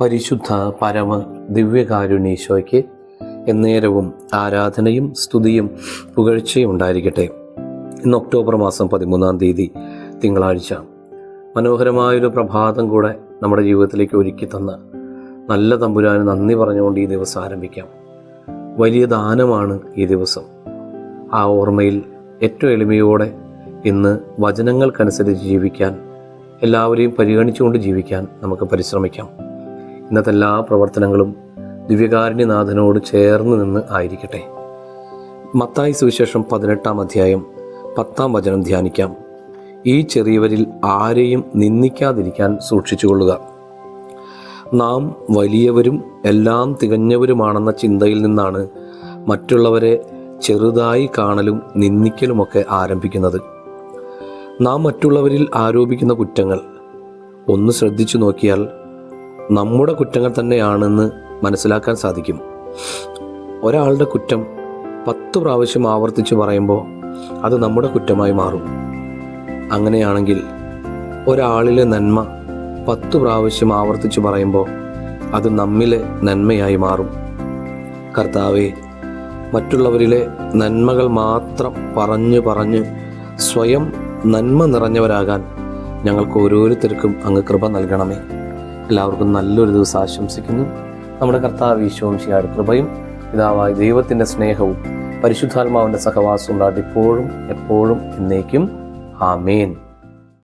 പരിശുദ്ധ പരമ ദിവ്യകാരുണീശോയ്ക്ക് എന്നേരവും ആരാധനയും സ്തുതിയും പുകഴ്ചയും ഉണ്ടായിരിക്കട്ടെ. ഇന്ന് ഒക്ടോബർ മാസം പതിമൂന്നാം തീയതി തിങ്കളാഴ്ച. മനോഹരമായൊരു പ്രഭാതം കൂടെ നമ്മുടെ ജീവിതത്തിലേക്ക് ഒരുക്കി തന്ന നല്ല തമ്പുരാന് നന്ദി പറഞ്ഞുകൊണ്ട് ഈ ദിവസം ആരംഭിക്കാം. വലിയ ദാനമാണ് ഈ ദിവസം. ആ ഓർമ്മയിൽ ഏറ്റവും എളിമയോടെ ഇന്ന് വചനങ്ങൾക്കനുസരിച്ച് ജീവിക്കാൻ എല്ലാവരെയും പരിഗണിച്ചുകൊണ്ട് ജീവിക്കാൻ നമുക്ക് പരിശ്രമിക്കാം. ഇന്നത്തെ എല്ലാ പ്രവർത്തനങ്ങളും ദിവ്യകാരുണ്യനാഥനോട് ചേർന്ന് നിന്ന് ആയിരിക്കട്ടെ. മത്തായി സുവിശേഷം പതിനെട്ടാം അധ്യായം പത്താം വചനം ധ്യാനിക്കാം. ഈ ചെറിയവരിൽ ആരെയും നിന്ദിക്കാതിരിക്കാൻ സൂക്ഷിച്ചുകൊള്ളുക. നാം വലിയവരും എല്ലാം തികഞ്ഞവരുമാണെന്ന ചിന്തയിൽ നിന്നാണ് മറ്റുള്ളവരെ ചെറുതായി കാണലും നിന്ദിക്കലുമൊക്കെ ആരംഭിക്കുന്നത്. നാം മറ്റുള്ളവരിൽ ആരോപിക്കുന്ന കുറ്റങ്ങൾ. ഒന്ന് ശ്രദ്ധിച്ചു നോക്കിയാൽ നമ്മുടെ കുറ്റങ്ങൾ തന്നെയാണെന്ന് മനസ്സിലാക്കാൻ സാധിക്കും. ഒരാളുടെ കുറ്റം പത്ത് പ്രാവശ്യം ആവർത്തിച്ച് പറയുമ്പോൾ അത് നമ്മുടെ കുറ്റമായി മാറും. അങ്ങനെയാണെങ്കിൽ ഒരാളിലെ നന്മ പത്ത് പ്രാവശ്യം ആവർത്തിച്ച് പറയുമ്പോൾ അത് നമ്മിലെ നന്മയായി മാറും. കർത്താവെ മറ്റുള്ളവരിലെ നന്മകൾ മാത്രം പറഞ്ഞു പറഞ്ഞ് സ്വയം നന്മ നിറഞ്ഞവരാകാൻ ഞങ്ങൾക്ക് ഓരോരുത്തർക്കും അങ്ങ് കൃപ നൽകണമേ. എല്ലാവർക്കും നല്ലൊരു ദിവസം ആശംസിക്കുന്നു. നമ്മുടെ കർത്താവ് ഈശോംശിയുടെ കൃപയും പിതാവായ ദൈവത്തിന്റെ സ്നേഹവും പരിശുദ്ധാത്മാവിന്റെ സഹവാസവും ഉണ്ടാകും ഇപ്പോഴും എപ്പോഴും എന്നേക്കും. ആമേൻ.